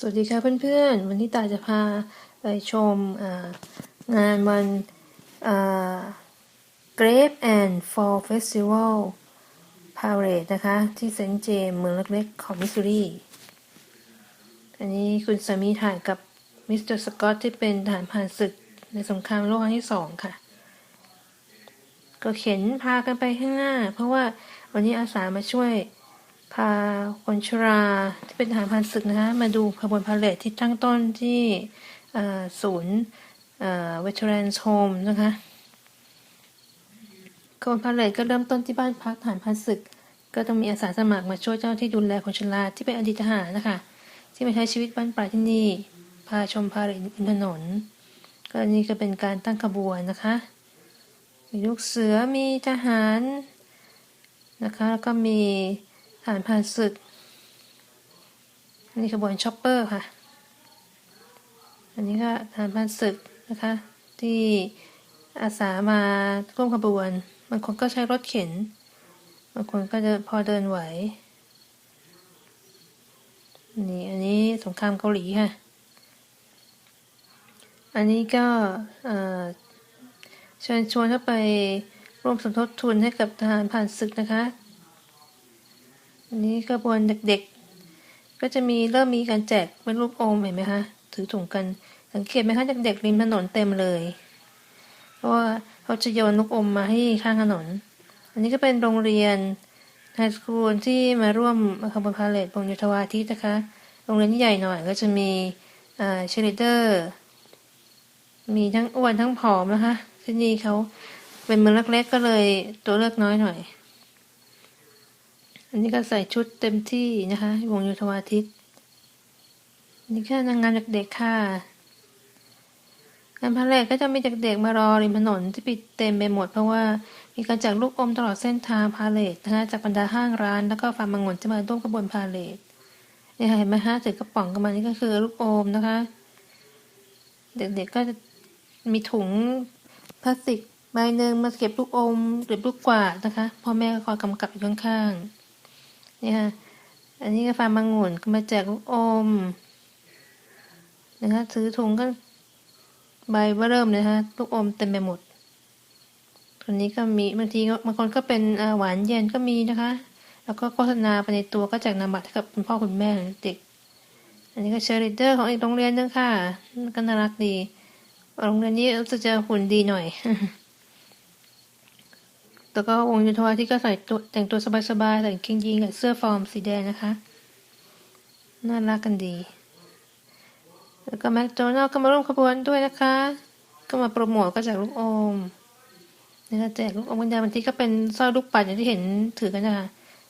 สวัสดีค่ะเพื่อนๆ วันนี้ตาจะพาไปชมงานวัน Grape and Fall Festival Parade นะคะ ที่เซนต์เจมส์เมืองเล็กๆของมิสซูรี อันนี้คุณสามีถ่ายกับมิสเตอร์สกอตที่เป็นทหารผ่านศึกในสงครามโลกครั้งที่สองค่ะ ก็เข็นพากันไปข้างหน้า เพราะว่าวันนี้อาสามาช่วย พาคนชราที่เป็นทหารพันศึกนะคะมาดูขบวนพาเหรดที่ตั้งต้นที่ศูนย์เวทเทอรนส์โฮมนะคะขบวนพาเหรดก็เริ่มต้นที่บ้านพักทหารพันศึก ก็ต้องมีอาสาสมัครมาช่วยเจ้าที่ดูแลคนชราที่เป็นอดีตทหารนะคะที่มาใช้ชีวิตบ้านปลายที่นี่ พาชมพาเหรดบนถนน ก็นี่ก็เป็นการตั้งขบวนนะคะมีลูกเสือมีทหารนะคะแล้วก็มี ฐานผ่านศึก อันนี้ขบวนช็อปเปอร์ค่ะ อันนี้ก็ฐานผ่านศึกนะคะ ที่อาสามาร่วมขบวน บางคนก็ใช้รถเข็น บางคนก็จะพอเดินไหว นี่อันนี้สงครามเกาหลีค่ะ อันนี้ก็เเชิญชวนเข้าไปร่วมสมทบทุนให้กับทหารผ่านศึกนะคะ อันนี้กระบวนเด็กๆ ก็จะมีเริ่มมีการแจกเป็นลูกอมเห็นไหมคะถือถุงกันสังเกตไหมคะเด็กๆริมถนนเต็มเลย เพราะว่าเขาจะโยนลูกอมมาให้ข้างถนน อันนี้ก็เป็นโรงเรียนไฮสคูลที่มาร่วมขบวนพาเลทบนยุทธวาทิตนะคะ โรงเรียนที่ใหญ่หน่อยก็จะมีเชลิเดอร์ มีทั้งอ้วนทั้งผอมนะคะที่นี่เขาเป็นเมืองเล็กๆก็เลยตัวเลือกน้อยหน่อย อันนี้ก็ใส่ชุดเต็มที่นะคะวงโยธวาทิตนี่แค่นางงามเด็กค่ะงานพาเลทก็จะมีจากเด็กมารอริมถนนที่ปิดเต็มไปหมด เพราะว่ามีการแจกลูกอมตลอดเส้นทางพาเลทนะคะจากบรรดาห้างร้าน แล้วก็ฟาร์มมังงนที่มาร่วมขบวนพาเลทนี่ค่ะเห็นไหมฮะถือกระป๋องกันมานี่ก็คือลูกอมนะคะ เด็กๆก็จะมีถุงพลาสติกใบหนึ่งมาเก็บลูกอมเก็บลูกกวาดนะคะพ่อแม่ก็คอยกำกับอยู่ข้างๆ นี่ค่ะ อันนี้ก็ฟาร์มมังงุ่นก็มาแจกลูกอมนะคะถือถุงก็ใบว่าเริ่มเลยนะคะลูกอมเต็มไปหมดคนนี้ก็มีบางทีบางคนก็เป็นหวานเย็นก็มีนะคะ แล้วก็โฆษณาไปในตัวก็แจกนามบัตรให้กับคุณพ่อคุณแม่เด็ก อันนี้ก็เชอร์ริเดอร์ของอีกโรงเรียนนึงค่ะก็น่ารักดี โรงเรียนนี้รู้สึกจะหุ่นดีหน่อย แล้วก็วงยุทธวาที่ก็ใส่ตัวแต่งตัวสบายๆใส่กางเกงยีนกับเสื้อฟอร์มสีแดงนะคะ น่ารักกันดี แล้วก็แมคโดนัลก็มาร่วมขบวนด้วยนะคะ ก็มาโปรโมทก็จากลูกอมนี่ก็แจกลูกอมกันยาบางทีก็เป็นสร้อยลูกปัดอย่างที่เห็นถือกันนะคะ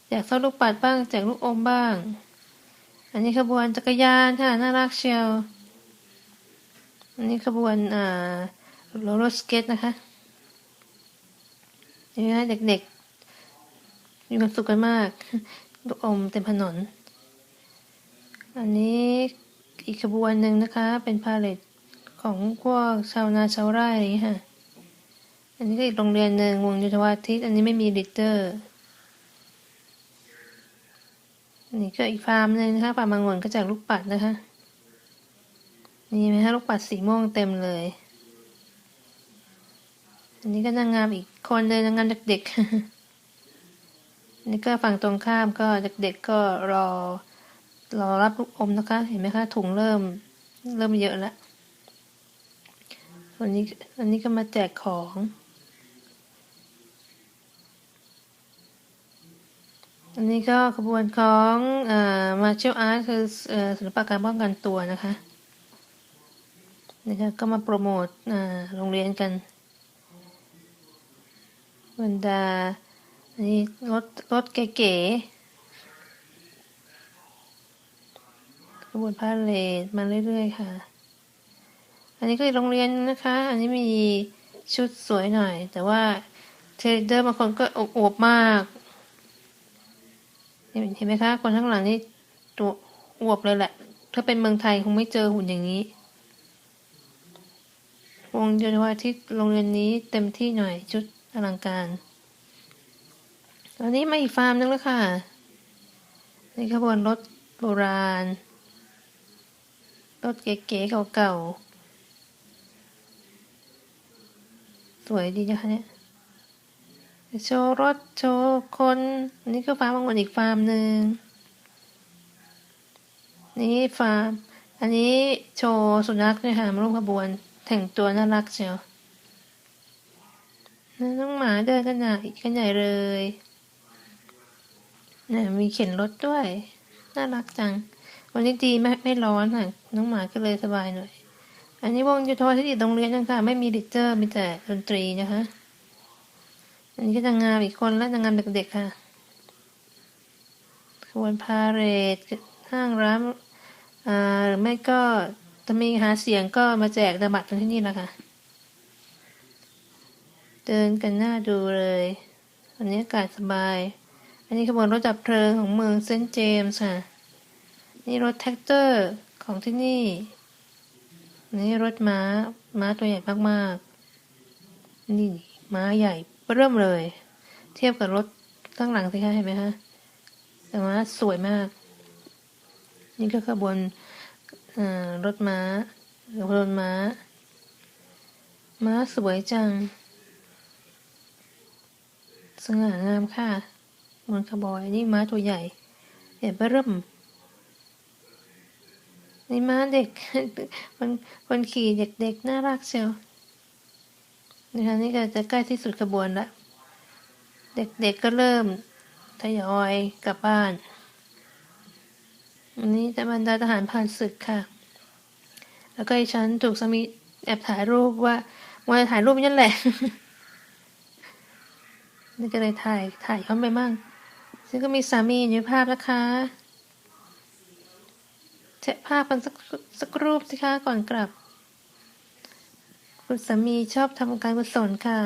แจกสร้อยลูกปัดบ้างแจกลูกอมบ้าง อันนี้ขบวนจักรยานค่ะน่ารักเชียวอันนี้ขบวนอ่าโรลเลอร์สเก็ตนะคะ นี่นะเด็กๆ มีความสุขกันมากลูกอมเต็มถนน อันนี้อีกขบวนหนึ่งนะคะ เป็นพาเลทของพวกชาวนาชาวไร่อะไรอย่างนี้ค่ะ อันนี้ก็อีกโรงเรียนหนึ่งวงยุทธวาทิต อันนี้ไม่มีลิเตอร์อันนี้ก็อีกฟาร์มหนึ่งนะคะฟาร์มมังงนก็จากลูกปัดนะคะ นี่ไหมคะลูกปัดสีม่วงเต็มเลย อันนี้ก็นางงามอีกคนเลยนางงามเด็กๆนี่ก็ฝั่งตรงข้ามก็เด็กๆก็รอ รอรับลูกอมนะคะ เห็นไหมคะถุงเริ่ม เริ่มเยอะแล้ววันนี้วันนี้ก็มาแจกของอันนี้ก็ขบวนของอมาเชลอาร์ตคือศิลปะการป้องกันตัวนะคะนี่ก็มาโปรโมทโรงเรียนกัน บรรดา อันนี้รถรถเก๋ๆขบวนพาเลทมาเรื่อยๆค่ะ อันนี้ก็โรงเรียนนะคะ อันนี้มีชุดสวยหน่อย แต่ว่าเทรดเดอร์บางคนก็อวบมาก เห็นไหมคะ คนข้างหลังนี่ตัวอวบเลยแหละ ถ้าเป็นเมืองไทยคงไม่เจอหุ่นอย่างนี้ วงโยธวาที่โรงเรียนนี้เต็มที่หน่อยชุด อลังการ ตอนนี้มาอีกฟาร์มนึงแล้วค่ะ ในขบวนรถโบราณ รถเก๋ๆเก่าๆ สวยดีนะคะเนี่ยโชว์รถโชว์คนอันนี้ก็ฟาร์มองุ่นอีกฟาร์มหนึ่ง นี่ฟาร์ม อันนี้โชว์สุนัขเนี่ยค่ะมาร่วมขบวน แต่งตัวน่ารักเชียว น้องหมาเดินกันใหญ่กันใหญ่เลยเนี่ยมีเข็นรถด้วย น่ารักจัง วันนี้ดีไม่ไม่ร้อนค่ะ น้องหมาก็เลยสบายหน่อย อันนี้วงยูโทที่ติดโรงเรียนนะคะไม่มีดิเจอร์มีแต่ดนตรีนะคะ อันนี้ก็นางงามอีกคนและนางงามเด็กๆค่ะขบวนพาเหรดห้างร้านอ่าหรือไม่ก็จะมีหาเสียงก็มาแจกธนบัตรกันที่นี่แหละค่ะ เดินกันหน้าดูเลยวันนี้อากาศสบาย อันนี้ขบวนรถดับเพลิงของเมืองเซนเจมส์ค่ะ นี่รถแท็กเตอร์ของที่นี่ นี่รถม้า ม้าตัวใหญ่มากๆ นี่ม้าใหญ่เริ่มเลย เทียบกับรถข้างหลังสิคะเห็นไหมคะแต่ม้าสวยมาก นี่ก็ขบวนอ่อรถม้าขบวนม้า ม้าสวยจัง สง่างามค่ะบนขบอยนี่ม้าตัวใหญ่เห็นเริ่มนี่ม้าเด็กคนคนขี่เด็กๆน่ารักเชียวนะคะนี่ก็จะใกล้ที่สุดขบวนละเด็กๆก็เริ่มทยอยกลับบ้านอันนี้จะบรรดาทหารผ่านศึกค่ะ แล้วก็ดิฉันถูกสามีแอบถ่ายรูปว่าวันถ่ายรูปนั่นแหละ นี่ก็เลยถ่ายถ่ายย้อนไปมั่งซึ่งก็มีสามีอยู่ในภาพนะคะแชะภาพกันสักสักรูปสิคะก่อนกลับ คุณสามีชอบทำการกุศลค่ะ